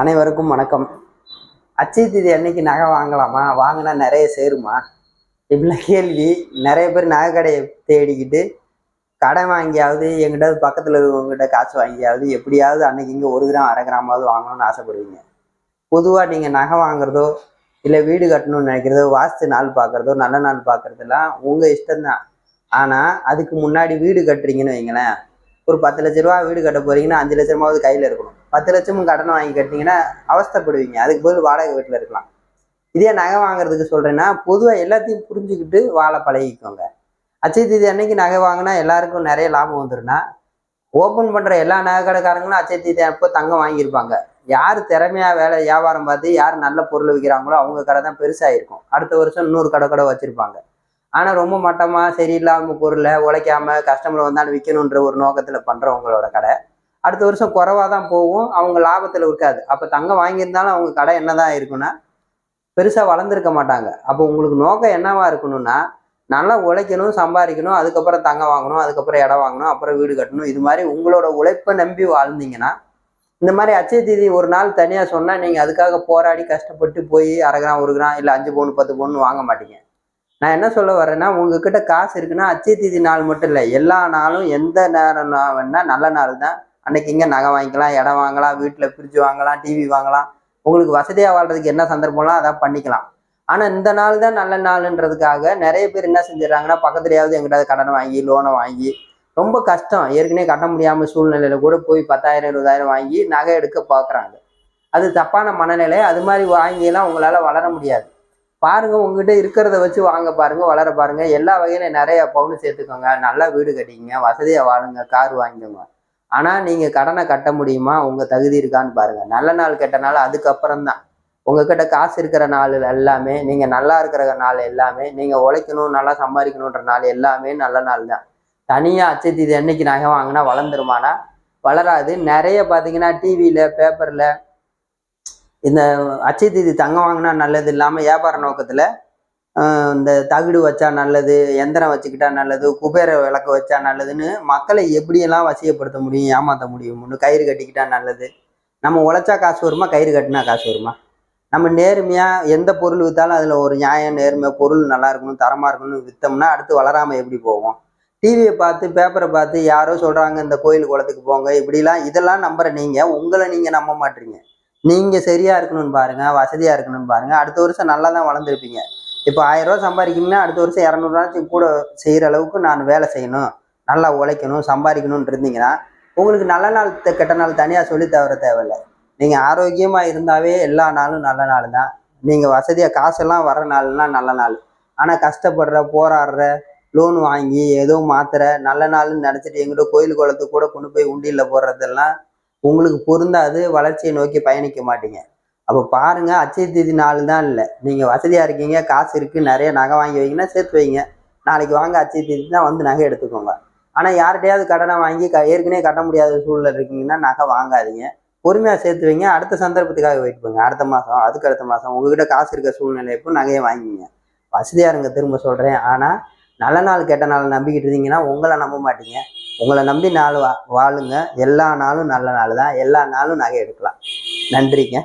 அனைவருக்கும் வணக்கம். அச்சய தேதி அன்னைக்கு நகை வாங்கலாமா? வாங்கினா நிறைய சேருமா? இப்படிலாம் கேள்வி. நிறைய பேர் நகை கடையை தேடிக்கிட்டு கடன் வாங்கியாவது எங்கிட்ட பக்கத்தில் இருக்கவங்ககிட்ட காசு வாங்கியாவது எப்படியாவது அன்னைக்கு இங்கே ஒரு கிராம் அரை கிராமாவது வாங்கணும்னு ஆசைப்படுவீங்க. பொதுவாக நீங்கள் நகை வாங்குறதோ இல்லை வீடு கட்டணும்னு நினைக்கிறதோ வாஸ்து நாள் பார்க்குறதோ நல்ல நாள் பார்க்குறதெல்லாம் உங்கள் இஷ்டம்தான். ஆனால் அதுக்கு முன்னாடி வீடு கட்டுறீங்கன்னு வைங்களேன். ஒரு பத்து லட்ச ரூபா வீடு கட்ட போறீங்கன்னா அஞ்சு லட்ச ரூபாவது கையில் இருக்கணும். பத்து லட்சமும் கடன் வாங்கி கட்டினீங்கன்னா அவஸ்தைப்படுவீங்க. அதுக்கு பதில் வாடகை வீட்டில் இருக்கலாம். இதே நகை வாங்குறதுக்கு சொல்கிறேன்னா பொதுவாக எல்லாத்தையும் புரிஞ்சுக்கிட்டு வாழ பழகிக்கோங்க. அச்சய தீதி அன்னைக்கு நகை வாங்கினா எல்லாருக்கும் நிறைய லாபம் வந்துருன்னா ஓப்பன் பண்ணுற எல்லா நகை கடைக்காரங்களும் அச்சய தீதி அப்போ தங்கம் வாங்கியிருப்பாங்க. யார் திறமையாக வேலை வியாபாரம் பார்த்து யார் நல்ல பொருள் விற்கிறாங்களோ அவங்க கடை தான் பெருசாக இருக்கும் அடுத்த வருஷம் இன்னொரு கடை கடை வச்சுருப்பாங்க. ஆனால் ரொம்ப மட்டமாக சரியில்லாமல் பொருளை உழைக்காம கஸ்டமர் வந்தாலும் விற்கணுன்ற ஒரு நோக்கத்தில் பண்ணுறவங்களோட கடை. அடுத்த வருஷம் குறைவாக தான் போகும். அவங்க லாபத்தில் இருக்காது. அப்போ தங்கம் வாங்கியிருந்தாலும் அவங்க கடை என்னதான் இருக்குன்னா பெருசாக வளர்ந்துருக்க மாட்டாங்க. அப்போ உங்களுக்கு நோக்கம் என்னவா இருக்கணும்னா நல்லா உழைக்கணும் சம்பாதிக்கணும் அதுக்கப்புறம் தங்கம் வாங்கணும் அதுக்கப்புறம் இடம் வாங்கணும் அப்புறம் வீடு கட்டணும். இது மாதிரி உங்களோட உழைப்பை நம்பி வாழ்ந்தீங்கன்னா இந்த மாதிரி அச்சய தீதி ஒரு நாள் தனியாக சொன்னால் நீங்கள் அதுக்காக போராடி கஷ்டப்பட்டு போய் அரை கிராம் ஒரு கிராம் இல்லை அஞ்சு பவுன் பத்து பவுன் வாங்க மாட்டீங்க. நான் என்ன சொல்ல வரேன்னா உங்ககிட்ட காசு இருக்குன்னா அச்சய தீதி நாள் மட்டும் இல்லை எல்லா நாளும் எந்த நேரம் வேணால் நல்ல நாள் தான் அன்னைக்கு இங்கே நகை வாங்கிக்கலாம் இடம் வாங்கலாம் வீட்டில் ஃப்ரிட்ஜ் வாங்கலாம் டிவி வாங்கலாம். உங்களுக்கு வசதியாக வாழ்றதுக்கு என்ன சந்தர்ப்பம்லாம் அதான் பண்ணிக்கலாம். ஆனால் இந்த நாள் தான் நல்ல நாளுன்றதுக்காக நிறைய பேர் என்ன செஞ்சிடறாங்கன்னா பக்கத்துலையாவது எங்கிட்டாவது கடனை வாங்கி லோனை வாங்கி ரொம்ப கஷ்டம். ஏற்கனவே கட்ட முடியாமல் சூழ்நிலையில் கூட போய் பத்தாயிரம் இருபதாயிரம் வாங்கி நகை எடுக்க பார்க்குறாங்க. அது தப்பான மனநிலை. அது மாதிரி வாங்கியெல்லாம் உங்களால் வளர முடியாது. பாருங்கள் உங்ககிட்ட இருக்கிறத வச்சு வாங்க பாருங்கள் வளர பாருங்கள் எல்லா வகையிலும் நிறைய பவுன் சேர்த்துக்கோங்க. நல்லா வீடு கட்டிக்கங்க வசதியாக வாழுங்க கார் வாங்கிக்கோங்க. ஆனால் நீங்கள் கடனை கட்ட முடியுமா? உங்கள் தகுதி இருக்கான்னு பாருங்கள் நல்ல நாள் கெட்ட நாள் அதுக்கப்புறம் தான். உங்ககிட்ட காசு இருக்கிற நாள் எல்லாமே நீங்கள் நல்லா இருக்கிற நாள் எல்லாமே நீங்கள் உழைக்கணும் நல்லா சம்பாதிக்கணுன்ற நாள் எல்லாமே நல்ல நாள் தான். தனியாக அச்சத்தீதி என்னைக்கு நகை வாங்கினா வளர்ந்துருமானா வளராது. நிறைய பார்த்தீங்கன்னா டிவியில் பேப்பரில் இந்த அச்சை தீதி தங்கம் வாங்கினா நல்லது இல்லாமல் வியாபார நோக்கத்தில் இந்த தகுடு வச்சா நல்லது எந்திரம் வச்சுக்கிட்டா நல்லது குபேர விளக்கு வச்சா நல்லதுன்னு மக்களை எப்படியெல்லாம் வசியப்படுத்த முடியும் ஏமாற்ற முடியும்னு கயிறு கட்டிக்கிட்டா நல்லது. நம்ம உழைச்சா காசு வருமா? கயிறு கட்டினா காசு வருமா? நம்ம நேர்மையாக எந்த பொருள் விற்றாலும் அதில் ஒரு நியாயம் நேர்மை பொருள் நல்லா இருக்கணும் தரமாக இருக்கணும்னு விற்றோம்னா அடுத்து வளராமல் எப்படி போவோம்? டிவியை பார்த்து பேப்பரை பார்த்து யாரோ சொல்கிறாங்க இந்த கோயில் குளத்துக்கு போங்க இப்படிலாம் இதெல்லாம் நம்புற நீங்கள் உங்களை நீங்கள் நம்ப மாட்டீங்க. நீங்கள் சரியாக இருக்கணும்னு பாருங்கள் வசதியாக இருக்கணும்னு பாருங்கள் அடுத்த வருஷம் நல்லா தான் வளர்ந்துருப்பீங்க. இப்போ ஆயிரம் ரூபா சம்பாதிக்கணும்னா அடுத்த வருஷம் இரநூறுவாச்சும் கூட செய்கிற அளவுக்கு நான் வேலை செய்யணும். நல்லா உழைக்கணும் சம்பாதிக்கணும்னு இருந்தீங்கன்னா உங்களுக்கு நல்ல நாள் கெட்ட நாள் தனியாக சொல்லி தவிர தேவையில்லை. நீங்கள் ஆரோக்கியமாக இருந்தாவே எல்லா நாளும் நல்ல நாள் தான். நீங்கள் வசதியாக காசெல்லாம் வர நாள்னா நல்ல நாள். ஆனால் கஷ்டப்படுற போராடுற லோன் வாங்கி ஏதோ மாத்திர நல்ல நாள்னு நினச்சிட்டு எங்கிட்ட கோயில் குளத்துக்கு கூட கொண்டு போய் உண்டியில் போடுறதெல்லாம் உங்களுக்கு பொருந்தாது வளர்ச்சியை நோக்கி பயணிக்க மாட்டீங்க. அப்போ பாருங்க அச்சய தீதி நாள் தான் இல்லை. நீங்கள் வசதியாக இருக்கீங்க காசு இருக்குது நிறைய நகை வாங்கி வைங்கன்னா சேர்த்து வைங்க. நாளைக்கு வாங்க அச்சய தேதி தான் வந்து நகை எடுத்துக்கோங்க. ஆனால் யார்கிட்டயாவது கடனை வாங்கி க ஏற்கனவே கட்ட முடியாத சூழ்நிலை இருக்கீங்கன்னா நகை வாங்காதீங்க. பொறுமையாக சேர்த்து வைங்க. அடுத்த சந்தர்ப்பத்துக்காக வெயிட் பண்ணுங்க. அடுத்த மாதம் அதுக்கு அடுத்த மாதம் உங்ககிட்ட காசு இருக்க சூழ்நிலை நகையை வாங்கிங்க. வசதியாக இருங்க திரும்ப சொல்கிறேன் ஆனால் நல்ல நாள் கெட்ட நாள் நம்பிக்கிட்டு இருந்தீங்கன்னா உங்களை நம்ப மாட்டீங்க. உங்களை நம்பி நாள் வா வாழுங்க. எல்லா நாளும் நல்ல நாள் தான் எல்லா நாளும் நகை எடுக்கலாம். நன்றிங்க.